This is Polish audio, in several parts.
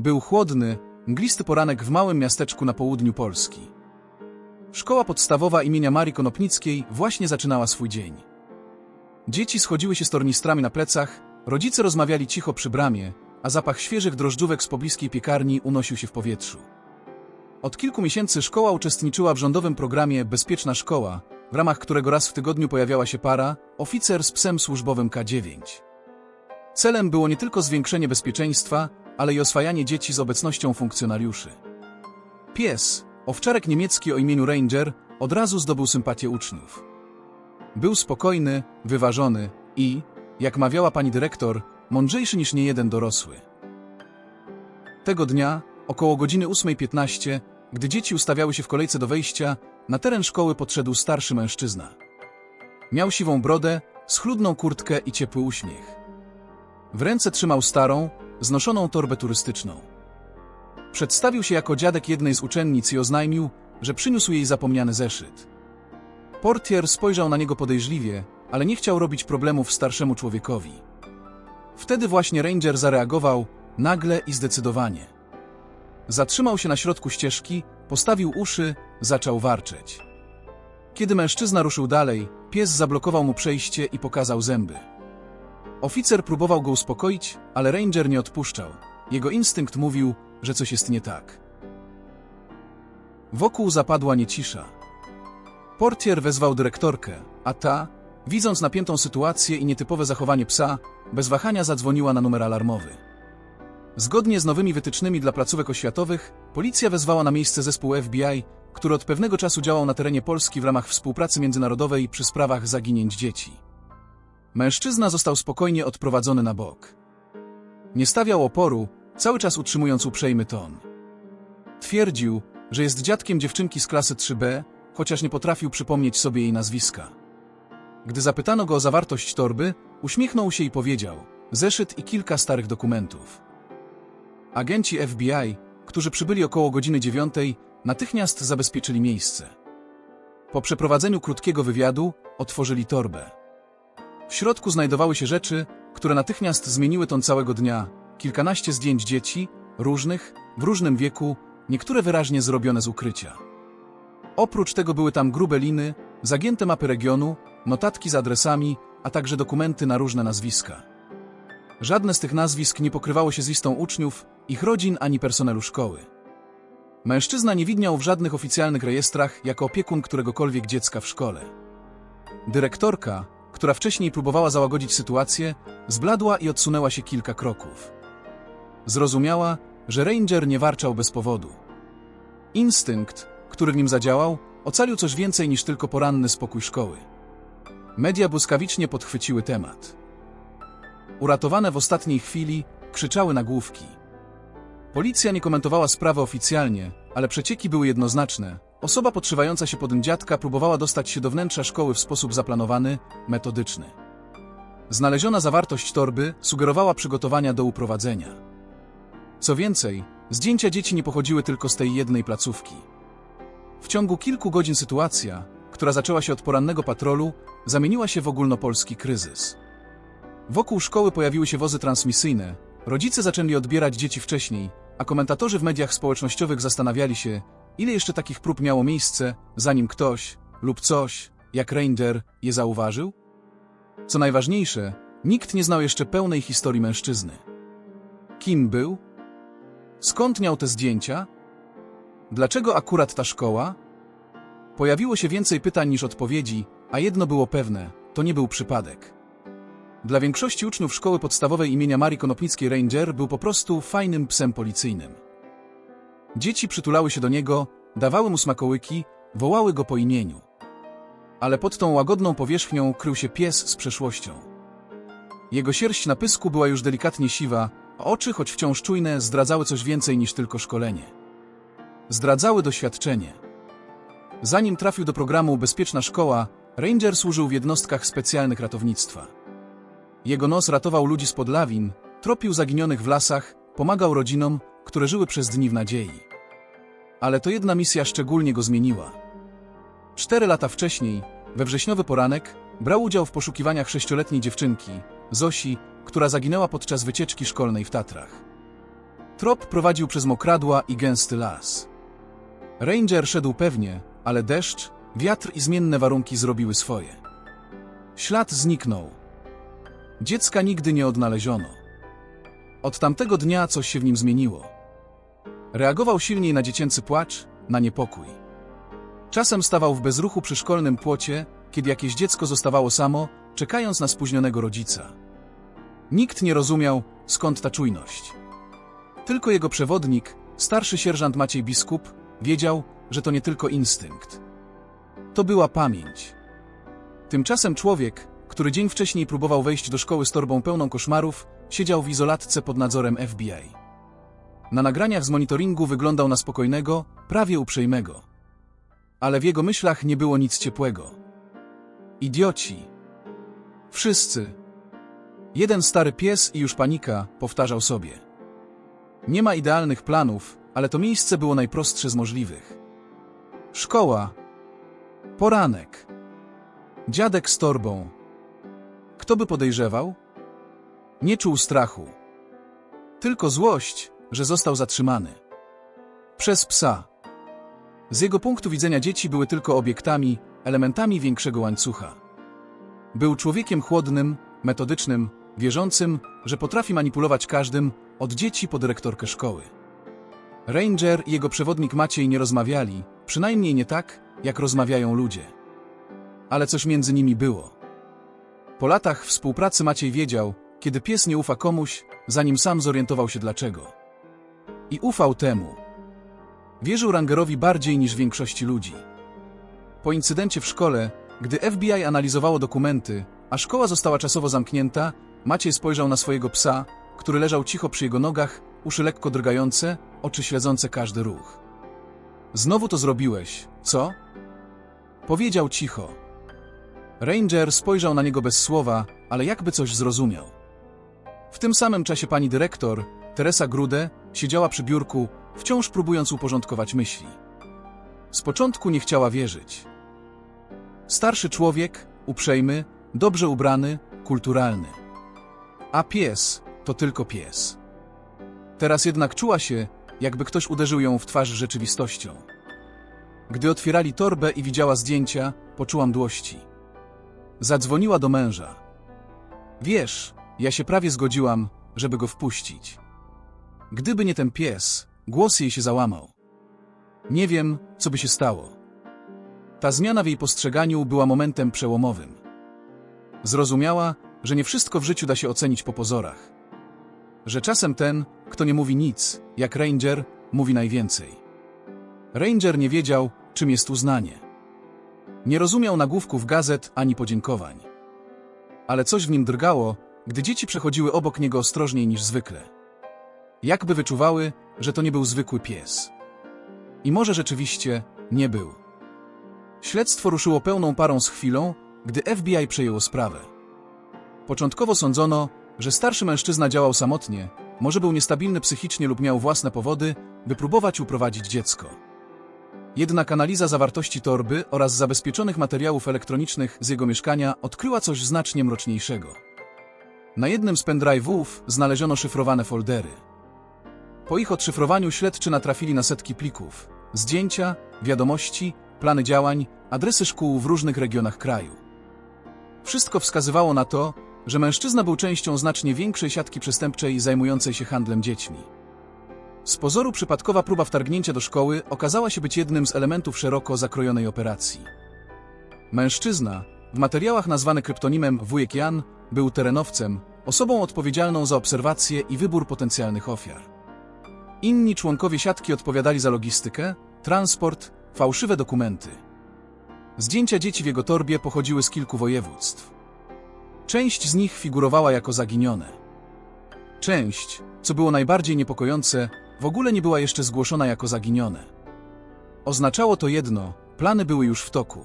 Był chłodny, mglisty poranek w małym miasteczku na południu Polski. Szkoła podstawowa imienia Marii Konopnickiej właśnie zaczynała swój dzień. Dzieci schodziły się z tornistrami na plecach, rodzice rozmawiali cicho przy bramie, a zapach świeżych drożdżówek z pobliskiej piekarni unosił się w powietrzu. Od kilku miesięcy szkoła uczestniczyła w rządowym programie Bezpieczna Szkoła, w ramach którego raz w tygodniu pojawiała się para, oficer z psem służbowym K9. Celem było nie tylko zwiększenie bezpieczeństwa, ale i oswajanie dzieci z obecnością funkcjonariuszy. Pies, owczarek niemiecki o imieniu Ranger, od razu zdobył sympatię uczniów. Był spokojny, wyważony i, jak mawiała pani dyrektor, mądrzejszy niż niejeden dorosły. Tego dnia, około godziny 8.15, gdy dzieci ustawiały się w kolejce do wejścia, na teren szkoły podszedł starszy mężczyzna. Miał siwą brodę, schludną kurtkę i ciepły uśmiech. W ręce trzymał starą, znoszoną torbę turystyczną. Przedstawił się jako dziadek jednej z uczennic i oznajmił, że przyniósł jej zapomniany zeszyt. Portier spojrzał na niego podejrzliwie, ale nie chciał robić problemów starszemu człowiekowi. Wtedy właśnie Ranger zareagował, nagle i zdecydowanie. Zatrzymał się na środku ścieżki, postawił uszy, zaczął warczeć. Kiedy mężczyzna ruszył dalej, pies zablokował mu przejście i pokazał zęby. Oficer próbował go uspokoić, ale Ranger nie odpuszczał. Jego instynkt mówił, że coś jest nie tak. Wokół zapadła niecisza. Portier wezwał dyrektorkę, a ta, widząc napiętą sytuację i nietypowe zachowanie psa, bez wahania zadzwoniła na numer alarmowy. Zgodnie z nowymi wytycznymi dla placówek oświatowych, policja wezwała na miejsce zespół FBI, który od pewnego czasu działał na terenie Polski w ramach współpracy międzynarodowej przy sprawach zaginięć dzieci. Mężczyzna został spokojnie odprowadzony na bok. Nie stawiał oporu, cały czas utrzymując uprzejmy ton. Twierdził, że jest dziadkiem dziewczynki z klasy 3B, chociaż nie potrafił przypomnieć sobie jej nazwiska. Gdy zapytano go o zawartość torby, uśmiechnął się i powiedział: Zeszyt i kilka starych dokumentów. Agenci FBI, którzy przybyli około godziny dziewiątej, natychmiast zabezpieczyli miejsce. Po przeprowadzeniu krótkiego wywiadu otworzyli torbę. W środku znajdowały się rzeczy, które natychmiast zmieniły ton całego dnia. Kilkanaście zdjęć dzieci, różnych, w różnym wieku, niektóre wyraźnie zrobione z ukrycia. Oprócz tego były tam grube liny, zagięte mapy regionu, notatki z adresami, a także dokumenty na różne nazwiska. Żadne z tych nazwisk nie pokrywało się z listą uczniów, ich rodzin ani personelu szkoły. Mężczyzna nie widniał w żadnych oficjalnych rejestrach jako opiekun któregokolwiek dziecka w szkole. Dyrektorka, która wcześniej próbowała załagodzić sytuację, zbladła i odsunęła się kilka kroków. Zrozumiała, że Ranger nie warczał bez powodu. Instynkt, który w nim zadziałał, ocalił coś więcej niż tylko poranny spokój szkoły. Media błyskawicznie podchwyciły temat. Uratowane w ostatniej chwili, krzyczały nagłówki. Policja nie komentowała sprawy oficjalnie, ale przecieki były jednoznaczne. Osoba podszywająca się pod dziadka próbowała dostać się do wnętrza szkoły w sposób zaplanowany, metodyczny. Znaleziona zawartość torby sugerowała przygotowania do uprowadzenia. Co więcej, zdjęcia dzieci nie pochodziły tylko z tej jednej placówki. W ciągu kilku godzin sytuacja, która zaczęła się od porannego patrolu, zamieniła się w ogólnopolski kryzys. Wokół szkoły pojawiły się wozy transmisyjne, rodzice zaczęli odbierać dzieci wcześniej, a komentatorzy w mediach społecznościowych zastanawiali się, ile jeszcze takich prób miało miejsce, zanim ktoś lub coś, jak Ranger, je zauważył? Co najważniejsze, nikt nie znał jeszcze pełnej historii mężczyzny. Kim był? Skąd miał te zdjęcia? Dlaczego akurat ta szkoła? Pojawiło się więcej pytań niż odpowiedzi, a jedno było pewne, to nie był przypadek. Dla większości uczniów szkoły podstawowej imienia Marii Konopnickiej Ranger był po prostu fajnym psem policyjnym. Dzieci przytulały się do niego, dawały mu smakołyki, wołały go po imieniu. Ale pod tą łagodną powierzchnią krył się pies z przeszłością. Jego sierść na pysku była już delikatnie siwa, a oczy, choć wciąż czujne, zdradzały coś więcej niż tylko szkolenie. Zdradzały doświadczenie. Zanim trafił do programu Bezpieczna Szkoła, Ranger służył w jednostkach specjalnych ratownictwa. Jego nos ratował ludzi spod lawin, tropił zaginionych w lasach, pomagał rodzinom, które żyły przez dni w nadziei. Ale to jedna misja szczególnie go zmieniła. Cztery lata wcześniej, we wrześniowy poranek, brał udział w poszukiwaniach sześcioletniej dziewczynki, Zosi, która zaginęła podczas wycieczki szkolnej w Tatrach. Trop prowadził przez mokradła i gęsty las. Ranger szedł pewnie, ale deszcz, wiatr i zmienne warunki zrobiły swoje. Ślad zniknął. Dziecka nigdy nie odnaleziono. Od tamtego dnia coś się w nim zmieniło. Reagował silniej na dziecięcy płacz, na niepokój. Czasem stawał w bezruchu przy szkolnym płocie, kiedy jakieś dziecko zostawało samo, czekając na spóźnionego rodzica. Nikt nie rozumiał, skąd ta czujność. Tylko jego przewodnik, starszy sierżant Maciej Biskup, wiedział, że to nie tylko instynkt. To była pamięć. Tymczasem człowiek, który dzień wcześniej próbował wejść do szkoły z torbą pełną koszmarów, siedział w izolatce pod nadzorem FBI. Na nagraniach z monitoringu wyglądał na spokojnego, prawie uprzejmego. Ale w jego myślach nie było nic ciepłego. Idioci. Wszyscy. Jeden stary pies i już panika, powtarzał sobie. Nie ma idealnych planów, ale to miejsce było najprostsze z możliwych. Szkoła. Poranek. Dziadek z torbą. Kto by podejrzewał? Nie czuł strachu. Tylko złość, że został zatrzymany. Przez psa. Z jego punktu widzenia dzieci były tylko obiektami, elementami większego łańcucha. Był człowiekiem chłodnym, metodycznym, wierzącym, że potrafi manipulować każdym, od dzieci po dyrektorkę szkoły. Ranger i jego przewodnik Maciej nie rozmawiali, przynajmniej nie tak, jak rozmawiają ludzie. Ale coś między nimi było. Po latach współpracy Maciej wiedział, kiedy pies nie ufa komuś, zanim sam zorientował się dlaczego. I ufał temu. Wierzył Rangerowi bardziej niż większości ludzi. Po incydencie w szkole, gdy FBI analizowało dokumenty, a szkoła została czasowo zamknięta, Maciej spojrzał na swojego psa, który leżał cicho przy jego nogach, uszy lekko drgające, oczy śledzące każdy ruch. Znowu to zrobiłeś, co? Powiedział cicho. Ranger spojrzał na niego bez słowa, ale jakby coś zrozumiał. W tym samym czasie pani dyrektor, Teresa Grude, siedziała przy biurku, wciąż próbując uporządkować myśli. Z początku nie chciała wierzyć. Starszy człowiek, uprzejmy, dobrze ubrany, kulturalny. A pies to tylko pies. Teraz jednak czuła się, jakby ktoś uderzył ją w twarz rzeczywistością. Gdy otwierali torbę i widziała zdjęcia, poczuła mdłości. Zadzwoniła do męża. Wiesz, ja się prawie zgodziłam, żeby go wpuścić. Gdyby nie ten pies, głos jej się załamał. Nie wiem, co by się stało. Ta zmiana w jej postrzeganiu była momentem przełomowym. Zrozumiała, że nie wszystko w życiu da się ocenić po pozorach. Że czasem ten, kto nie mówi nic, jak Ranger, mówi najwięcej. Ranger nie wiedział, czym jest uznanie. Nie rozumiał nagłówków gazet ani podziękowań. Ale coś w nim drgało, gdy dzieci przechodziły obok niego ostrożniej niż zwykle. Jakby wyczuwały, że to nie był zwykły pies. I może rzeczywiście nie był. Śledztwo ruszyło pełną parą z chwilą, gdy FBI przejęło sprawę. Początkowo sądzono, że starszy mężczyzna działał samotnie, może był niestabilny psychicznie lub miał własne powody, by próbować uprowadzić dziecko. Jednak analiza zawartości torby oraz zabezpieczonych materiałów elektronicznych z jego mieszkania odkryła coś znacznie mroczniejszego. Na jednym z pendrive'ów znaleziono szyfrowane foldery. Po ich odszyfrowaniu śledczy natrafili na setki plików, zdjęcia, wiadomości, plany działań, adresy szkół w różnych regionach kraju. Wszystko wskazywało na to, że mężczyzna był częścią znacznie większej siatki przestępczej zajmującej się handlem dziećmi. Z pozoru przypadkowa próba wtargnięcia do szkoły okazała się być jednym z elementów szeroko zakrojonej operacji. Mężczyzna, w materiałach nazwany kryptonimem Wujek Jan, był terenowcem, osobą odpowiedzialną za obserwację i wybór potencjalnych ofiar. Inni członkowie siatki odpowiadali za logistykę, transport, fałszywe dokumenty. Zdjęcia dzieci w jego torbie pochodziły z kilku województw. Część z nich figurowała jako zaginione. Część, co było najbardziej niepokojące, w ogóle nie była jeszcze zgłoszona jako zaginione. Oznaczało to jedno, plany były już w toku.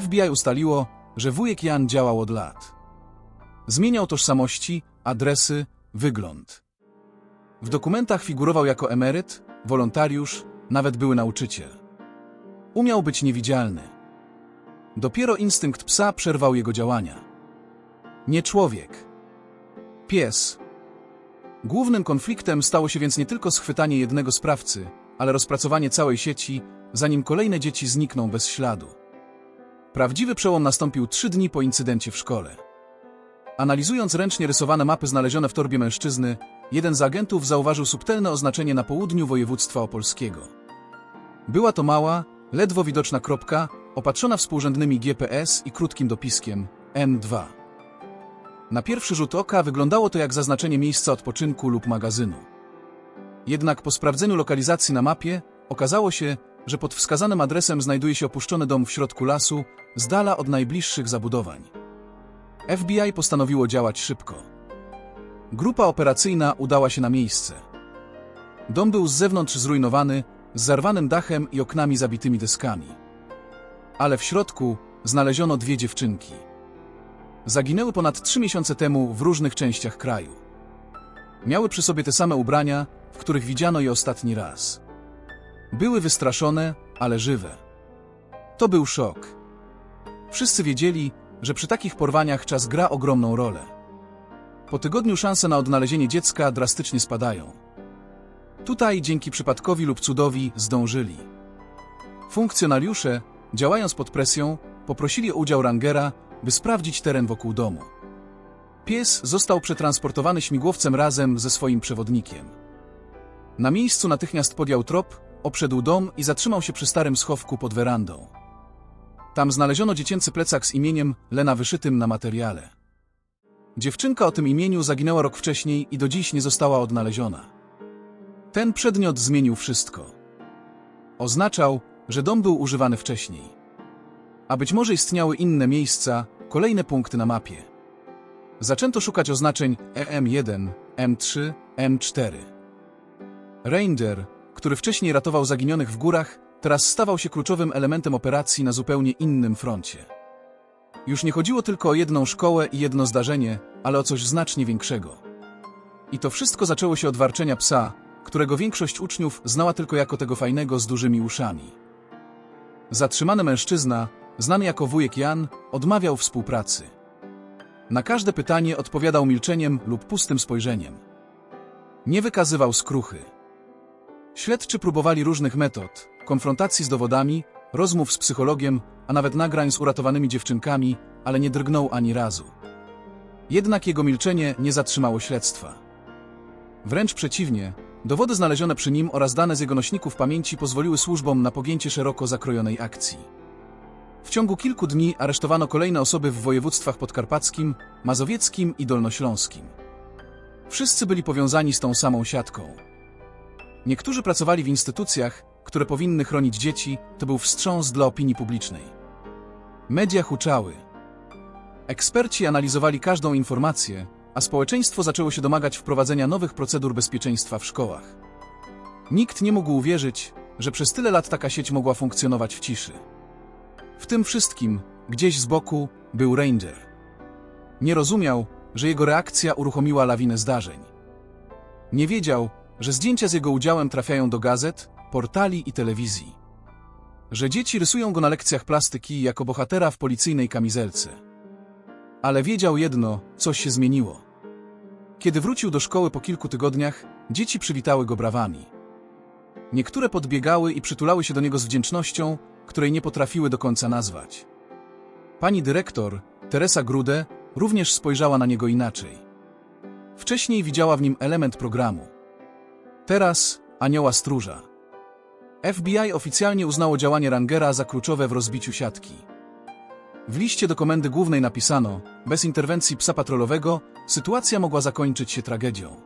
FBI ustaliło, że wujek Jan działał od lat. Zmieniał tożsamości, adresy, wygląd. W dokumentach figurował jako emeryt, wolontariusz, nawet były nauczyciel. Umiał być niewidzialny. Dopiero instynkt psa przerwał jego działania. Nie człowiek. Pies. Głównym konfliktem stało się więc nie tylko schwytanie jednego sprawcy, ale rozpracowanie całej sieci, zanim kolejne dzieci znikną bez śladu. Prawdziwy przełom nastąpił trzy dni po incydencie w szkole. Analizując ręcznie rysowane mapy znalezione w torbie mężczyzny, jeden z agentów zauważył subtelne oznaczenie na południu województwa opolskiego. Była to mała, ledwo widoczna kropka, opatrzona współrzędnymi GPS i krótkim dopiskiem N2. Na pierwszy rzut oka wyglądało to jak zaznaczenie miejsca odpoczynku lub magazynu. Jednak po sprawdzeniu lokalizacji na mapie okazało się, że pod wskazanym adresem znajduje się opuszczony dom w środku lasu, z dala od najbliższych zabudowań. FBI postanowiło działać szybko. Grupa operacyjna udała się na miejsce. Dom był z zewnątrz zrujnowany, z zarwanym dachem i oknami zabitymi deskami. Ale w środku znaleziono dwie dziewczynki. Zaginęły ponad trzy miesiące temu w różnych częściach kraju. Miały przy sobie te same ubrania, w których widziano je ostatni raz. Były wystraszone, ale żywe. To był szok. Wszyscy wiedzieli, że przy takich porwaniach czas gra ogromną rolę. Po tygodniu szanse na odnalezienie dziecka drastycznie spadają. Tutaj dzięki przypadkowi lub cudowi zdążyli. Funkcjonariusze, działając pod presją, poprosili o udział rangera, by sprawdzić teren wokół domu. Pies został przetransportowany śmigłowcem razem ze swoim przewodnikiem. Na miejscu natychmiast podjął trop, obszedł dom i zatrzymał się przy starym schowku pod werandą. Tam znaleziono dziecięcy plecak z imieniem Lena wyszytym na materiale. Dziewczynka o tym imieniu zaginęła rok wcześniej i do dziś nie została odnaleziona. Ten przedmiot zmienił wszystko. Oznaczał, że dom był używany wcześniej. A być może istniały inne miejsca, kolejne punkty na mapie. Zaczęto szukać oznaczeń EM1, M3, M4. Ranger, który wcześniej ratował zaginionych w górach, teraz stawał się kluczowym elementem operacji na zupełnie innym froncie. Już nie chodziło tylko o jedną szkołę i jedno zdarzenie, ale o coś znacznie większego. I to wszystko zaczęło się od warczenia psa, którego większość uczniów znała tylko jako tego fajnego z dużymi uszami. Zatrzymany mężczyzna, znany jako wujek Jan, odmawiał współpracy. Na każde pytanie odpowiadał milczeniem lub pustym spojrzeniem. Nie wykazywał skruchy. Śledczy próbowali różnych metod, konfrontacji z dowodami, rozmów z psychologiem, a nawet nagrań z uratowanymi dziewczynkami, ale nie drgnął ani razu. Jednak jego milczenie nie zatrzymało śledztwa. Wręcz przeciwnie, dowody znalezione przy nim oraz dane z jego nośników pamięci pozwoliły służbom na pogięcie szeroko zakrojonej akcji. W ciągu kilku dni aresztowano kolejne osoby w województwach podkarpackim, mazowieckim i dolnośląskim. Wszyscy byli powiązani z tą samą siatką. Niektórzy pracowali w instytucjach, które powinny chronić dzieci, to był wstrząs dla opinii publicznej. Media huczały. Eksperci analizowali każdą informację, a społeczeństwo zaczęło się domagać wprowadzenia nowych procedur bezpieczeństwa w szkołach. Nikt nie mógł uwierzyć, że przez tyle lat taka sieć mogła funkcjonować w ciszy. W tym wszystkim, gdzieś z boku, był Ranger. Nie rozumiał, że jego reakcja uruchomiła lawinę zdarzeń. Nie wiedział, że zdjęcia z jego udziałem trafiają do gazet, portali i telewizji. Że dzieci rysują go na lekcjach plastyki jako bohatera w policyjnej kamizelce. Ale wiedział jedno, coś się zmieniło. Kiedy wrócił do szkoły po kilku tygodniach, dzieci przywitały go brawami. Niektóre podbiegały i przytulały się do niego z wdzięcznością, której nie potrafiły do końca nazwać. Pani dyrektor, Teresa Grude, również spojrzała na niego inaczej. Wcześniej widziała w nim element programu. Teraz anioła stróża. FBI oficjalnie uznało działanie Rangera za kluczowe w rozbiciu siatki. W liście do komendy głównej napisano, bez interwencji psa patrolowego sytuacja mogła zakończyć się tragedią.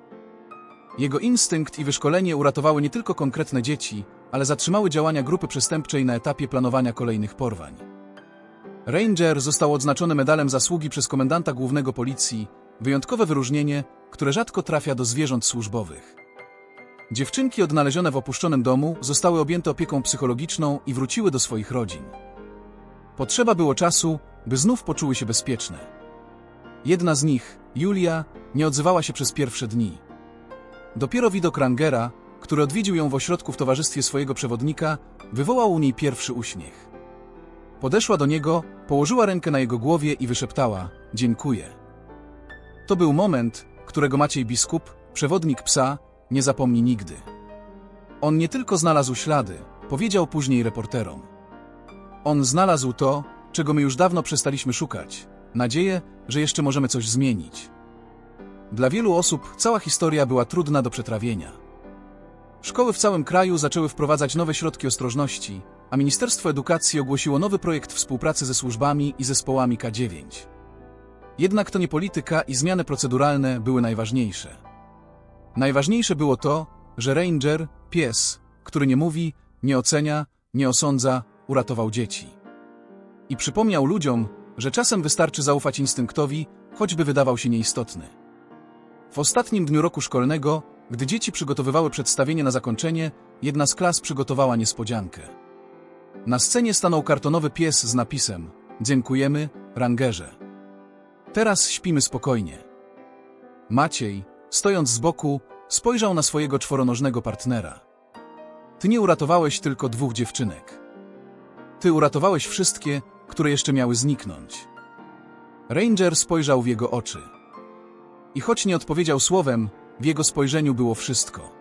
Jego instynkt i wyszkolenie uratowały nie tylko konkretne dzieci, ale zatrzymały działania grupy przestępczej na etapie planowania kolejnych porwań. Ranger został odznaczony medalem zasługi przez komendanta głównego policji, wyjątkowe wyróżnienie, które rzadko trafia do zwierząt służbowych. Dziewczynki odnalezione w opuszczonym domu zostały objęte opieką psychologiczną i wróciły do swoich rodzin. Potrzeba było czasu, by znów poczuły się bezpieczne. Jedna z nich, Julia, nie odzywała się przez pierwsze dni. Dopiero widok Rangera, który odwiedził ją w ośrodku w towarzystwie swojego przewodnika, wywołał u niej pierwszy uśmiech. Podeszła do niego, położyła rękę na jego głowie i wyszeptała: Dziękuję. To był moment, którego Maciej biskup, przewodnik psa, nie zapomni nigdy. On nie tylko znalazł ślady, powiedział później reporterom. On znalazł to, czego my już dawno przestaliśmy szukać nadzieję, że jeszcze możemy coś zmienić. Dla wielu osób cała historia była trudna do przetrawienia. Szkoły w całym kraju zaczęły wprowadzać nowe środki ostrożności, a Ministerstwo Edukacji ogłosiło nowy projekt współpracy ze służbami i zespołami K9. Jednak to nie polityka i zmiany proceduralne były najważniejsze. Najważniejsze było to, że Ranger, pies, który nie mówi, nie ocenia, nie osądza, uratował dzieci. I przypomniał ludziom, że czasem wystarczy zaufać instynktowi, choćby wydawał się nieistotny. W ostatnim dniu roku szkolnego, gdy dzieci przygotowywały przedstawienie na zakończenie, jedna z klas przygotowała niespodziankę. Na scenie stanął kartonowy pies z napisem Dziękujemy, rangerze. Teraz śpimy spokojnie. Maciej, stojąc z boku, spojrzał na swojego czworonożnego partnera. Ty nie uratowałeś tylko dwóch dziewczynek. Ty uratowałeś wszystkie, które jeszcze miały zniknąć. Ranger spojrzał w jego oczy. I choć nie odpowiedział słowem, w jego spojrzeniu było wszystko.